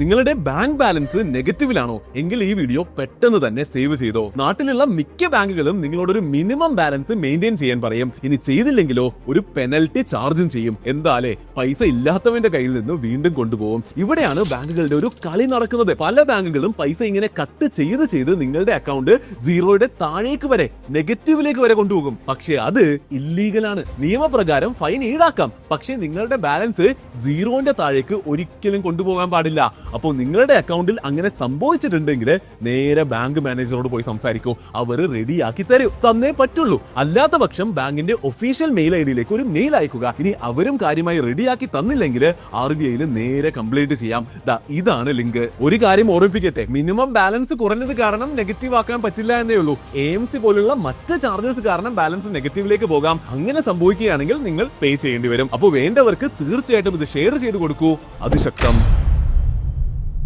നിങ്ങളുടെ bank balance നെഗറ്റീവിലാണോ എങ്കിൽ ഈ വീഡിയോ പെട്ടെന്ന് തന്നെ സേവ് ചെയ്തോ. നാട്ടിലുള്ള മിക്ക ബാങ്കുകളും നിങ്ങളോടൊരു മിനിമം ബാലൻസ് മെയിന്റെയിൻ ചെയ്യാൻ പറയും. ഇനി ചെയ്തില്ലെങ്കിലോ ഒരു പെനൽറ്റി ചാർജും ചെയ്യും. എന്താലേ പൈസ ഇല്ലാത്തവന്റെ കയ്യിൽ നിന്ന് വീണ്ടും കൊണ്ടുപോകും. ഇവിടെയാണ് ബാങ്കുകളുടെ ഒരു കളി നടക്കുന്നത്. പല ബാങ്കുകളും പൈസ ഇങ്ങനെ കട്ട് ചെയ്ത് ചെയ്ത് നിങ്ങളുടെ അക്കൗണ്ട് സീറോയുടെ താഴേക്ക് വരെ നെഗറ്റീവിലേക്ക് വരെ കൊണ്ടുപോകും. പക്ഷേ അത് ഇല്ലീഗലാണ് നിയമപ്രകാരം ഫൈൻ ഈടാക്കാം. പക്ഷേ നിങ്ങളുടെ ബാലൻസ് സീറോന്റെ താഴേക്ക് ഒരിക്കലും കൊണ്ടുപോകാൻ പാടില്ല. അപ്പോൾ നിങ്ങളുടെ അക്കൗണ്ടിൽ അങ്ങനെ സംഭവിച്ചിട്ടുണ്ടെങ്കിൽ നേരെ ബാങ്ക് മാനേജറോട് പോയി സംസാരിക്കൂ. അവർ റെഡിയാക്കി തരൂ. തന്നേ പറ്റുള്ളൂ. അല്ലാത്ത പക്ഷം ബാങ്കിന്റെ ഒഫീഷ്യൽ മെയിൽ ഐ ഡിയിലേക്ക് ഒരു മെയിൽ അയക്കുക. ഇനി അവരും കാര്യമായി റെഡിയാക്കി തന്നില്ലെങ്കിൽ ആർ ബി ഐയിൽ നേരെ കംപ്ലൈന്റ് ചെയ്യാം. ഇതാണ് ലിങ്ക്. ഒരു കാര്യം ഓർമ്മിപ്പിക്കട്ടെ. മിനിമം ബാലൻസ് കുറഞ്ഞത് കാരണം നെഗറ്റീവ് ആക്കാൻ പറ്റില്ല എന്നേ ഉള്ളൂ. എ എം സി പോലുള്ള മറ്റ് ചാർജസ് കാരണം ബാലൻസ് നെഗറ്റീവിലേക്ക് പോകാം. അങ്ങനെ സംഭവിക്കുകയാണെങ്കിൽ നിങ്ങൾ പേ ചെയ്യേണ്ടി വരും. അപ്പോൾ വേണ്ടവർക്ക് തീർച്ചയായിട്ടും ഇത് ഷെയർ ചെയ്ത് കൊടുക്കൂ. അതിശക്തം.